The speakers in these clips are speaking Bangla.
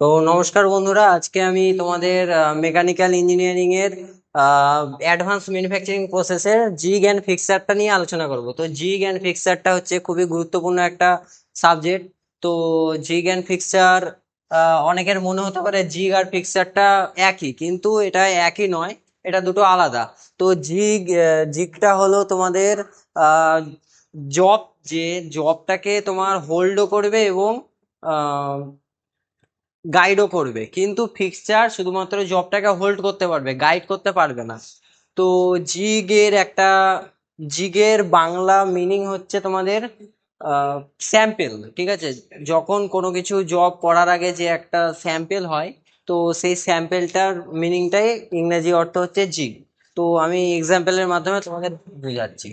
তো নমস্কার বন্ধুরা, আজকে আমি তোমাদের মেকানিক্যাল ইঞ্জিনিয়ারিং এর অ্যাডভান্স ম্যানুফ্যাকচারিং প্রসেসের জিগ অ্যান্ড ফিক্সারটা নিয়ে আলোচনা করব। তো জিগ অ্যান্ড ফিক্সারটা হচ্ছে খুবই গুরুত্বপূর্ণ একটা সাবজেক্ট তো জিগ অ্যান্ড ফিক্সার অনেকের মনে হতে পারে জিগ আর ফিক্সারটা একই, কিন্তু এটা একই নয়, এটা দুটো আলাদা। তো জিগ জিগটা হলো তোমাদের জব যে জবটাকে তোমার হোল্ডও করবে এবং গাইডও করবে। কিন্তু ফিক্সচার শুধুমাত্র জবটাকে হোল্ড করতে পারবে গাইড করতে পারবে না। তো জিগের একটা, জিগের বাংলা মিনিং হচ্ছে তোমাদের স্যাম্পেল ঠিক আছে? যখন কোনো কিছু জব করার আগে যে একটা স্যাম্পেল হয়, তো সেই স্যাম্পেলটার মিনিংটাই ইংরেজি অর্থ হচ্ছে জিগ তো আমি এক্সাম্পলের মাধ্যমে তোমাকে বোঝাচ্ছি।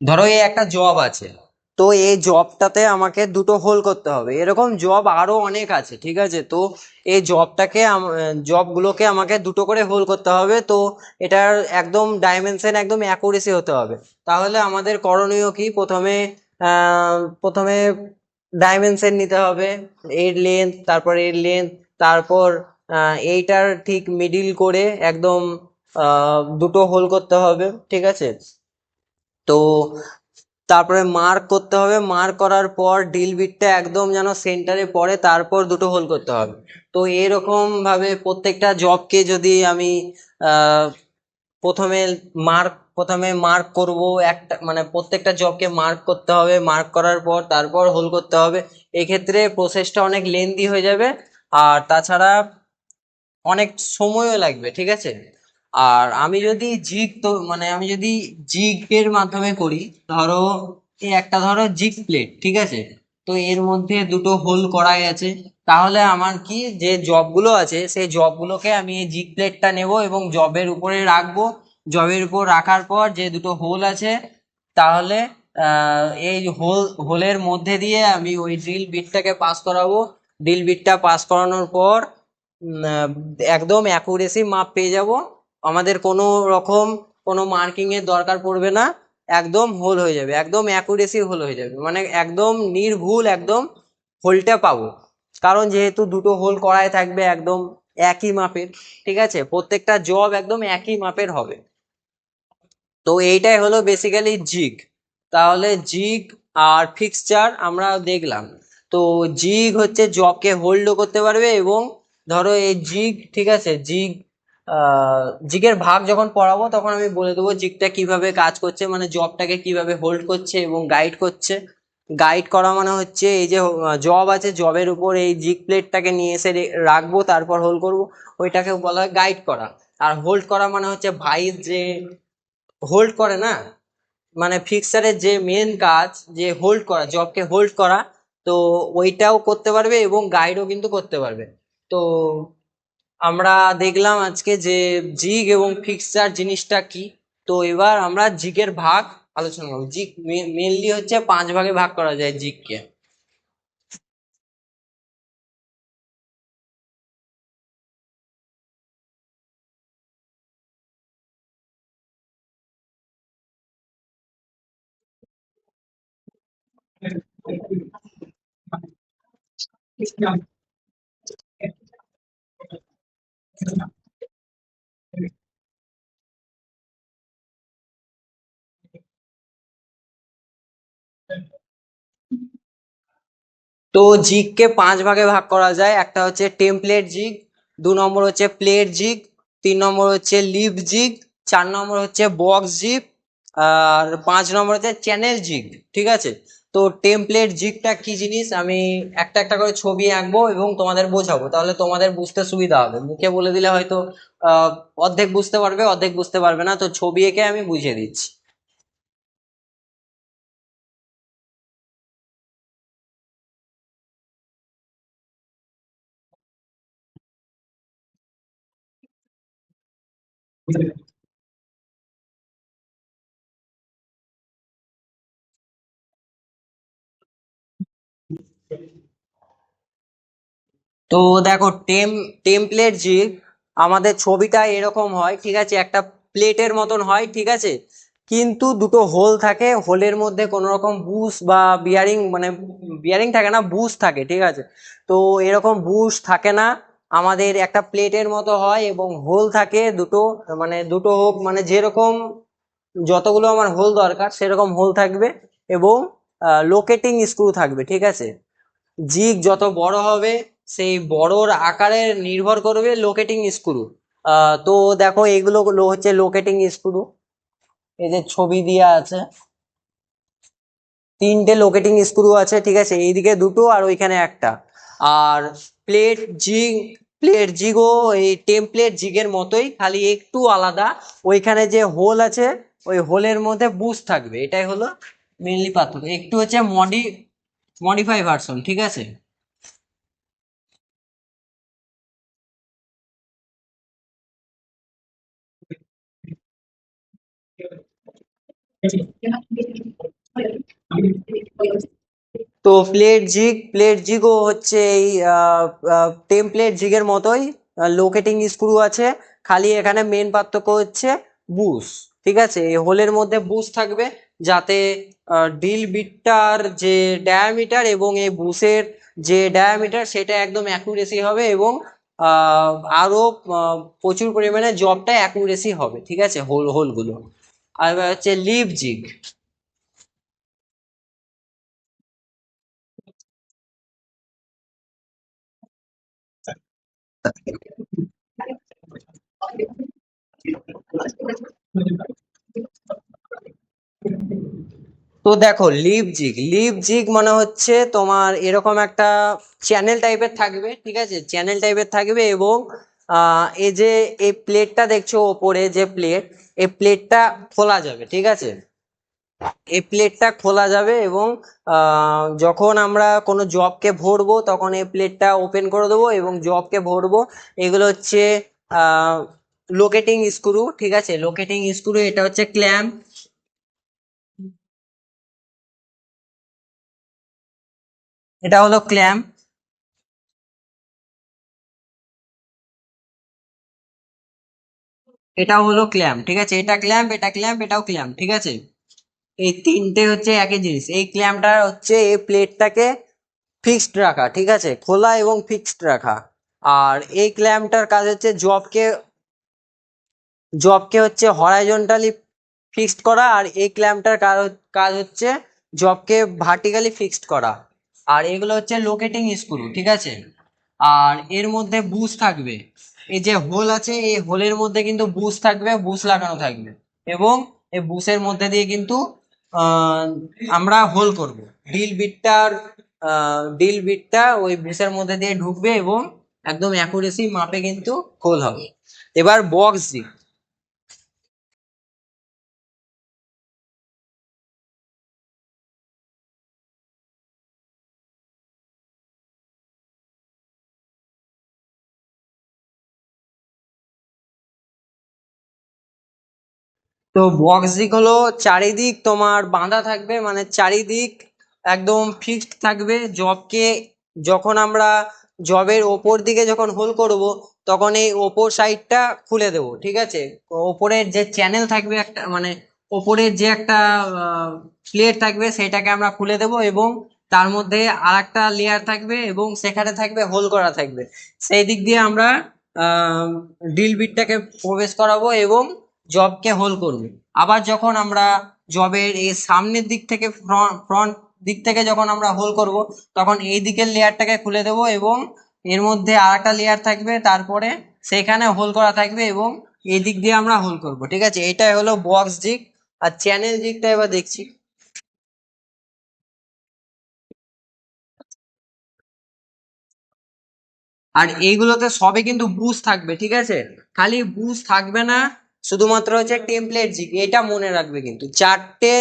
ধরো এই একটা জব আছে। তো এই জবটাতে আমাকে দুটো হোল করতে হবে। এরকম জব আরও অনেক আছে, ঠিক আছে? তো এই জবটাকে জবগুলোকে আমাকে দুটো করে হোল করতে হবে। তো এটার একদম ডাইমেনশন একদম অ্যাকুরেসি হতে হবে। তাহলে আমাদের করণীয় কি? প্রথমে প্রথমে ডাইমেনশন নিতে হবে, এর লেন্থ তারপর এর লেন্থ তারপর এইটার ঠিক মিডিল করে একদম দুটো হোল করতে হবে, ঠিক আছে? তো তারপরে মার্ক করতে হবে। মার্ক করার পর ডিল বিটটা একদম যেন সেন্টারে পড়ে, তারপর দুটো হোল করতে হবে। তো এরকম ভাবে প্রত্যেকটা জবকে যদি আমি প্রথমে মার্ক প্রথমে মার্ক করব, একটা মানে প্রত্যেকটা জবকে মার্ক করতে হবে। মার্ক করার পর তারপর হোল করতে হবে। এক্ষেত্রে প্রসেসটা অনেক লেন্দি হয়ে যাবে। আর তাছাড়া অনেক সময়ও লাগবে, ঠিক আছে? আর আমি যদি জিগ তো মানে আমি যদি জিগের মাধ্যমে করি, ধরো এই একটা ধরো জিগ প্লেট, ঠিক আছে? তো এর মধ্যে দুটো হোল করা আছে। তাহলে আমার কি, যে জবগুলো আছে, সেই জবগুলোকে আমি এই জিগ প্লেটটা নেব এবং জবের উপরে রাখব। জবের উপর রাখার পর যে দুটো হোল আছে, তাহলে এই হোল, হোলের মধ্যে দিয়ে আমি ওই ড্রিল বিটটাকে পাস করাবো। ড্রিল বিটটা পাস করানোর পর একদম অ্যাকুরেসি মাপ পেয়ে যাব। আমাদের কোনো রকম কোনো মার্কিংয়ের দরকার পড়বে না, একদম হোল হয়ে যাবে, একদম অ্যাকুরেসি হোল হয়ে যাবে মানে একদম নির্ভুল, একদম হোলটা পাবো। কারণ যেহেতু দুটো হোল করাই থাকবে একদম একই মাপের, ঠিক আছে? প্রত্যেকটা জব একদম একই মাপের হবে। তো এইটাই হলো বেসিক্যালি জিগ তাহলে জিগ আর ফিক্সচার আমরা দেখলাম। তো জিগ হচ্ছে জবকে হোল্ডও করতে পারবে এবং ধরো এই জিগ ঠিক আছে? জিগ জিগের ভাগ যখন পড়াবো, তখন আমি বলে দেবো জিগটা কীভাবে কাজ করছে মানে জবটাকে কীভাবে হোল্ড করছে এবং গাইড করছে। গাইড করা মানে হচ্ছে এই যে জব আছে জবের উপর এই জিগ প্লেটটাকে নিয়ে এসে রাখব, তারপর হোল্ড করব। ওইটাকে বলা হয় গাইড করা। আর হোল্ড করা মানে হচ্ছে ভাইস যে হোল্ড করে না মানে ফিক্সারের যে মেন কাজ, যে হোল্ড করা জবকে হোল্ড করা, তো ওইটাও করতে পারবে এবং গাইডও কিন্তু করতে পারবে। তো আমরা দেখলাম আজকে যে জিগ এবং ফিক্সচার জিনিসটা কি? তো এবার আমরা জিগের ভাগ আলোচনা করব। জিগ মেনলি হচ্ছে পাঁচ ভাগে ভাগ করা যায় জিগকে। তো জিগকে পাঁচ ভাগে ভাগ করা যায়। একটা হচ্ছে টেমপ্লেট জিগ, দু নম্বর হচ্ছে প্লেট জিগ, তিন নম্বর হচ্ছে লিভ জিগ, চার নম্বর হচ্ছে বক্স জিগ আর পাঁচ নম্বরেতে চ্যানেল জিগ ঠিক আছে? তো টেমপ্লেট জিগটা কি জিনিস? আমি একটা একটা করে ছবি আঁকবো এবং তোমাদের বোঝাবো। তাহলে তোমাদের বুঝতে সুবিধা হবে। মুখে বলে দিলে হয়তো অর্ধেক বুঝতে পারবে, অর্ধেক বুঝতে পারবে না। তো ছবি এঁকে আমি বুঝিয়ে দিচ্ছি। Thank you. তো দেখো টেম টেমপ্লেট জি আমাদের ছবিটা এরকম হয়, ঠিক আছে? একটা প্লেটের মতন হয়, ঠিক আছে? কিন্তু দুটো হোল থাকে। হোলের মধ্যে কোনো রকম বুশ বা বিয়ারিং মানে বিয়ারিং থাকে না, বুশ থাকে, ঠিক আছে? তো এরকম বুশ থাকে না। আমাদের একটা প্লেটের মতো হয় এবং হোল থাকে দুটো মানে দুটো হোক মানে যেরকম যতগুলো আমার হোল দরকার, সেরকম হোল থাকবে এবং লোকেটিং স্ক্রু থাকবে, ঠিক আছে? জিগ যত বড় হবে, সেই বড়র আকারে নির্ভর করবে লোকেটিং স্ক্রু তো দেখো এগুলো হচ্ছে লোকেটিং স্ক্রু এই যে ছবি দেওয়া আছে। তিনটে লোকেটিং স্ক্রু আছে, ঠিক আছে? এইদিকে দুটো আর ওইখানে একটা। আর প্লেট জিগ প্লেট জিগও এই টেমপ্লেট জিগের মতোই, খালি একটু আলাদা। ওইখানে যে হোল আছে, ওই হোলের মধ্যে বুশ থাকবে। এটাই হলো মেনলি পার্থক্য একটু হচ্ছে মডি মডিফাই ভার্সন ঠিক আছে? তো প্লেট জিগ প্লেট জিগও হচ্ছে এই টেমপ্লেট জিগের মতোই লোকেটিং স্ক্রু আছে, খালি এখানে মেন পার্থক্য হচ্ছে বুশ ঠিক আছে? এই হোলের মধ্যে বুশ থাকবে যাতে ডিল বিটটার যে ডায়ামিটার এবং এই বুশের যে ডায়ামিটার সেটা একদম অ্যাকুরেসি হবে এবং আরও প্রচুর পরিমাণে জবটা অ্যাকুরেসি হবে, ঠিক আছে? হোল, হোলগুলো। আর হচ্ছে লিভ জিগ তো দেখো লিভ জিগ লিভ জিগ মানে হচ্ছে তোমার এরকম একটা চ্যানেল টাইপের থাকবে, ঠিক আছে? চ্যানেল টাইপের থাকবে এবং এই যে, এই প্লেটটা দেখছ ওপরে যে প্লেট এই প্লেটটা খোলা যাবে, ঠিক আছে? এই প্লেটটা খোলা যাবে এবং যখন আমরা কোনো জবকে ভরবো, তখন এই প্লেটটা ওপেন করে দেবো এবং জবকে ভরবো। এগুলো হচ্ছে লোকেটিং স্ক্রু ঠিক আছে? লোকেটিং স্ক্রু এটা হচ্ছে ক্ল্যাম্প এটা হলো ক্ল্যাম্প এটা হলো ক্ল্যাম্প ঠিক আছে? এটা ক্ল্যাম্প এটা ক্ল্যাম্প এটাও ক্ল্যাম্প ঠিক আছে? এই তিনটে হচ্ছে একই জিনিস। এই ক্ল্যাম্পটা হচ্ছে এই প্লেটটাকে ফিক্সড রাখা, ঠিক আছে? খোলা এবং ফিক্সড রাখা। আর এই ক্ল্যাম্পটার কাজ হচ্ছে জবকে জবকে হচ্ছে হরাইজন্টালি ফিক্সড করা আর এই ক্ল্যাম্পটার কাজ হচ্ছে জবকে ভার্টিক্যালি ফিক্সড করা। আর এগুলো হচ্ছে লোকেটিং স্ক্রু ঠিক আছে? আর এর মধ্যে বুশ থাকবে। এই যে হোল আছে, এই হোলের মধ্যে কিন্তু বুশ থাকবে বুশ লাগানো থাকবে। এবং এই বুশের মধ্যে দিয়ে কিন্তু আমরা হোল করব। ডিল বিটটার ডিল বিটটা ওই বুশের মধ্যে দিয়ে ঢুকবে এবং একদম অ্যাকুরেসি মাপে কিন্তু হোল হবে। এবার বক্স দিক। তো বক্স দিক হলো চারিদিক তোমার বাঁধা থাকবে মানে চারিদিক একদম ফিক্সড থাকবে। জবকে যখন আমরা জবের ওপর দিকে যখন হোল করব, তখন এই ওপর সাইডটা খুলে দেবো, ঠিক আছে? ওপরের যে চ্যানেল থাকবে একটা মানে ওপরের যে একটা প্লেট থাকবে, সেটাকে আমরা খুলে দেবো এবং তার মধ্যে আর একটা লেয়ার থাকবে এবং সেখানে থাকবে হোল করা থাকবে। সেই দিক দিয়ে আমরা ডিল বিটটাকে প্রবেশ করাবো এবং জবকে হোল করবে। আবার যখন আমরা জবের এই সামনের দিক থেকে ফ্রন্ট ফ্রন্ট দিক থেকে যখন আমরা হোল করব, তখন এই দিকের লেয়ারটাকে খুলে দেবো এবং এর মধ্যে আর একটা লেয়ার থাকবে, তারপরে সেখানে হোল করা থাকবে এবং এই দিক দিয়ে আমরা হোল করব, ঠিক আছে? এটাই হলো বক্স দিক। আর চ্যানেল দিকটা এবার দেখছি। আর এইগুলোতে সবে কিন্তু বুশ থাকবে, ঠিক আছে? খালি বুশ থাকবে না। শুধুমাত্র হচ্ছে টেমপ্লেট জিগ এটা মনে রাখবে কিন্তু। চারটে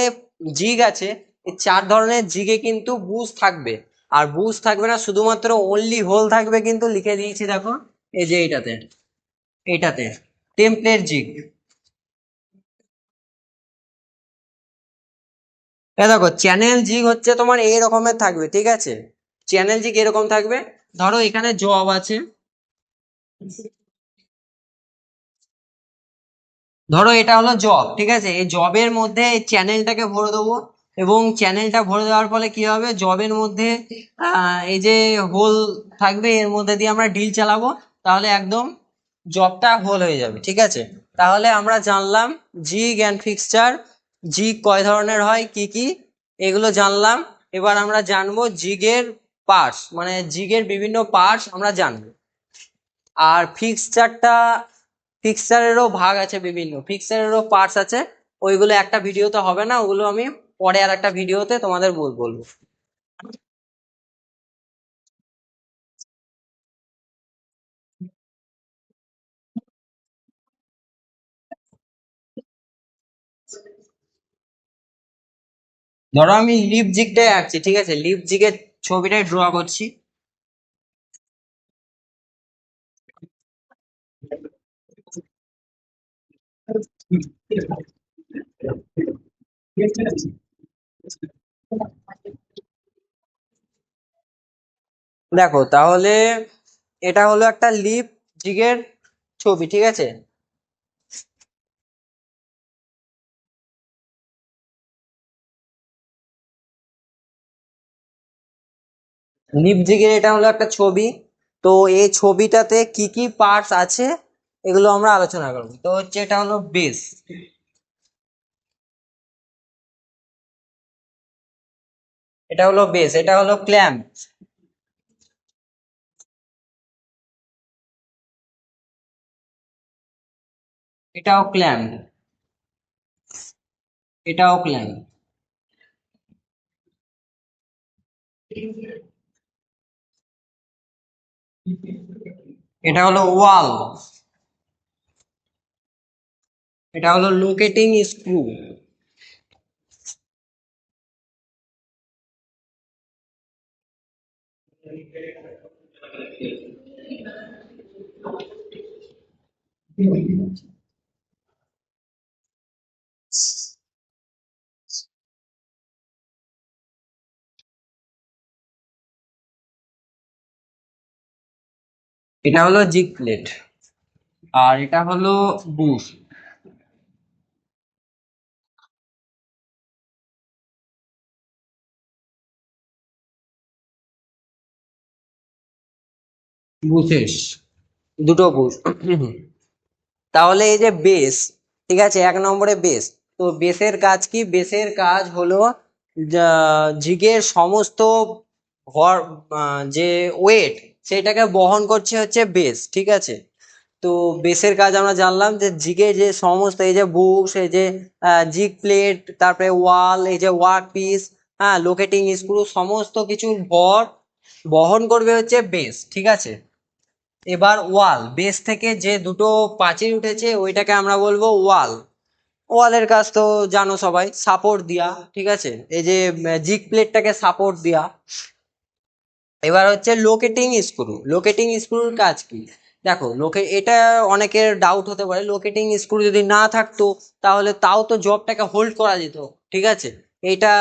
জিগ আছে, এই চার ধরনের জিগে কিন্তু বুশ থাকবে। আর বুশ থাকবে না, শুধুমাত্র অনলি হোল থাকবে কিন্তু লিখে দিয়েছি দেখো, এই যে এইটাতে এইটাতে টেমপ্লেট জিগ এ দেখো চ্যানেল জিগ হচ্ছে তোমার এই রকমের থাকবে, ঠিক আছে? চ্যানেল জিগ এরকম থাকবে। ধরো এখানে জব আছে। ধরো এটা হলো জব ঠিক আছে? এই জবের মধ্যে চ্যানেলটাকে ভরে দেবো এবং চ্যানেলটা ভরে দেওয়ার ফলে কি হবে? জবের মধ্যে এই যে হোল থাকবে, এর মধ্যে দিয়ে আমরা ডিল চালাবো, তাহলে একদম জবটা হোল হয়ে যাবে, ঠিক আছে? তাহলে আমরা জানলাম জিগ অ্যান্ড ফিক্সচার জিগ কয় ধরনের হয়, কি কি? এগুলো জানলাম, এবার আমরা জানব জিগের পার্টস মানে জিগের বিভিন্ন পার্টস আমরা জানব। আর ফিক্সচারটা ফিক্সচারেরও ভাগ আছে বিভিন্ন। ফিক্সচারেরও পার্টস আছে। ওইগুলো একটা ভিডিওতে হবে না, ওগুলো আমি পরে আর একটা ভিডিওতে তোমাদের বল, বলব। ধরো আমি লিপ জিগটাই আঁকছি, ঠিক আছে? লিপ জিগের ছবিটাই ড্র করছি। দেখো, তাহলে এটা হলো একটা লিপ জিগের ছবি, ঠিক আছে? লিপ জিগের এটা হলো একটা ছবি। তো এই ছবিটাতে কি কি পার্টস আছে? এগুলো আমরা আলোচনা করব। তো হচ্ছে এটা হলো বেস এটা হলো বেস এটা হলো ক্ল্যাম্প এটাও ক্ল্যাম্প এটাও ক্ল্যাম্প এটা হলো ওয়াল এটা হলো লোকেটিং স্ক্রু এটা হলো জিগ প্লেট আর এটা হলো বুশ। বুশেস দুটো বুশ তাহলে এই যে বেস ঠিক আছে? এক নম্বরে বেস তো বেসের কাজ কি? বেসের কাজ হলো জিগের সমস্ত ভর যে ওয়েট সেটাকে বহন করছে হচ্ছে বেস ঠিক আছে? তো বেসের কাজ আমরা জানলাম যে জিগে যে সমস্ত, এই যে বুকস এই যে জিগ প্লেট তারপরে ওয়াল এই যে ওয়ার্ক পিস হ্যাঁ লোকেটিং স্ক্রু সমস্ত কিছুর ভর বহন করবে হচ্ছে বেস ঠিক আছে? এবার ওয়াল বেস থেকে যে দুটো প্রাচীর উঠেছে ওইটাকে আমরা বলব ওয়াল। ওয়ালের কাজ তো জানো সবাই সাপোর্ট দেওয়া ঠিক আছে? এই যে জিগ প্লেটটাকে সাপোর্ট দেওয়া এবার হচ্ছে লোকেটিং স্ক্রু লোকেটিং স্ক্রুর কাজ কি? দেখো লোকে এটা অনেকের ডাউট হতে পারে লোকেটিং স্ক্রু যদি না থাকতো, তাহলে তাও তো জবটাকে হোল্ড করা যেত, ঠিক আছে? এটা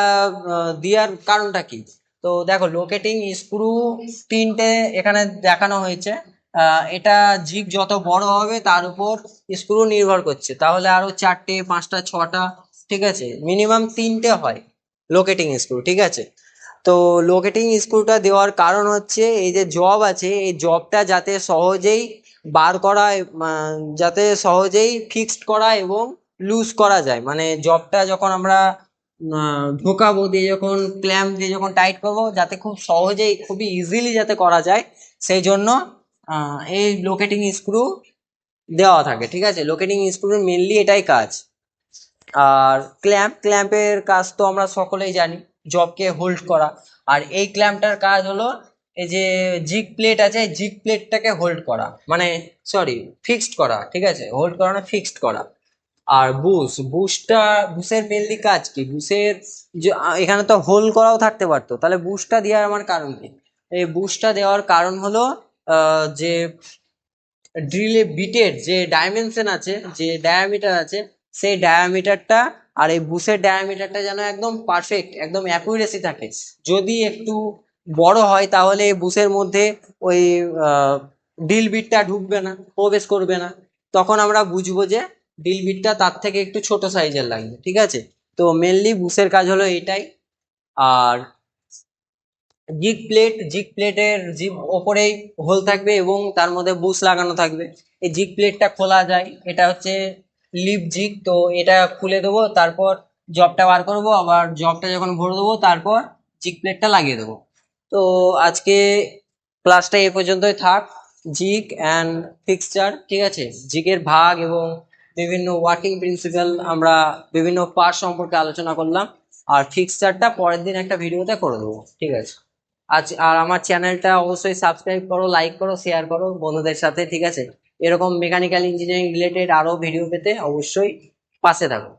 দেওয়ার কারণটা কি? তো দেখো লোকেটিং স্ক্রু তিনটে এখানে দেখানো হয়েছে। এটা জিগ যত বড় হবে তার উপর স্ক্রু নির্ভর করছে। তাহলে আরও চারটে, পাঁচটা, ছটা, ঠিক আছে? মিনিমাম তিনটে হয় লোকেটিং স্ক্রু ঠিক আছে? তো লোকেটিং স্ক্রুটা দেওয়ার কারণ হচ্ছে, এই যে জব আছে, এই জবটা যাতে সহজেই বার করা যাতে সহজেই ফিক্সড করা এবং লুজ করা যায়। মানে জবটা যখন আমরা ঢোকাবো, দিয়ে যখন ক্ল্যাম্প দিয়ে যখন টাইট করব, যাতে খুব সহজেই, খুবই ইজিলি যাতে করা যায়, সেই জন্য এই লোকেটিং স্ক্রু দেওয়া থাকে, ঠিক আছে? লোকেটিং স্ক্রুর মেনলি এটাই কাজ। আর ক্ল্যাম্প ক্ল্যাম্পের কাজ তো আমরা সকলেই জানি জবকে হোল্ড করা। আর এই ক্ল্যাম্পটার কাজ হলো, এই যে জিগ প্লেট আছে জিগ প্লেটটাকে হোল্ড করা। মানে সরি ফিক্সড করা, ঠিক আছে? হোল্ড করা না ফিক্সড করা। আর বুশ বুশটা বুশের মেনলি কাজ কি? বুশের যে এখানে তো হোল করাও থাকতে পারতো। তাহলে বুশটা দেওয়ার আমার কারণ কি? এই বুশটা দেওয়ার কারণ হলো যে ড্রিলে বিটের যে ডাইমেনশন আছে, যে ডায়ামিটার আছে, সেই ডায়ামিটারটা আর এই বুশের ডায়ামিটারটা যেন একদম পারফেক্ট একদম অ্যাকুরেসি থাকে। যদি একটু বড় হয়, তাহলে বুশের মধ্যে ওই ডিল বিটটা ঢুকবে না, প্রবেশ করবে না। তখন আমরা বুঝব যে ডিল বিটটা তার থেকে একটু ছোট সাইজের লাগবে, ঠিক আছে? তো মেনলি বুশের কাজ হলো এটাই। আর জিগ প্লেট, জিগ প্লেটের জিগ ওপরেই হোল থাকবে এবং তার মধ্যে বুশ লাগানো থাকবে। এই জিগ প্লেটটা খোলা যায়, এটা হচ্ছে লিপ জিগ, তো এটা খুলে দেবো, তারপর জবটা বার করব, আবার জবটা যখন ভরে দেবো, তারপর জিগ প্লেটটা লাগিয়ে দেবো। তো আজকে ক্লাসটা এ পর্যন্তই থাক, জিগ অ্যান্ড ফিক্সচার, ঠিক আছে? জিগের ভাগ এবং বিভিন্ন ওয়ার্কিং প্রিন্সিপাল আমরা বিভিন্ন পার্ট সম্পর্কে আলোচনা করলাম, আর ফিক্সচারটা পরের দিন একটা ভিডিওতে করে দেবো, ঠিক আছে? আজ, আর আমার চ্যানেলটা অবশ্যই সাবস্ক্রাইব করো লাইক করো শেয়ার করো বন্ধুদের সাথে, ঠিক আছে? এরকম মেকানিক্যাল ইঞ্জিনিয়ারিং রিলেটেড আরও ভিডিও পেতে অবশ্যই পাশে থাকো।